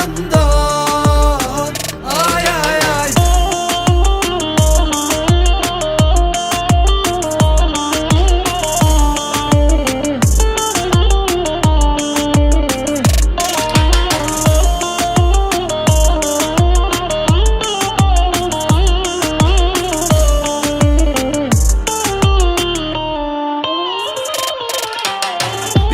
hayatım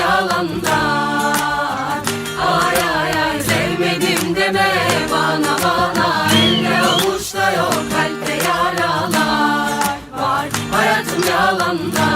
yalandan Ay ay ay Sevmedim deme bana bana. Elde avuçta yok kalpte yaralar Var. Hayatım yalandan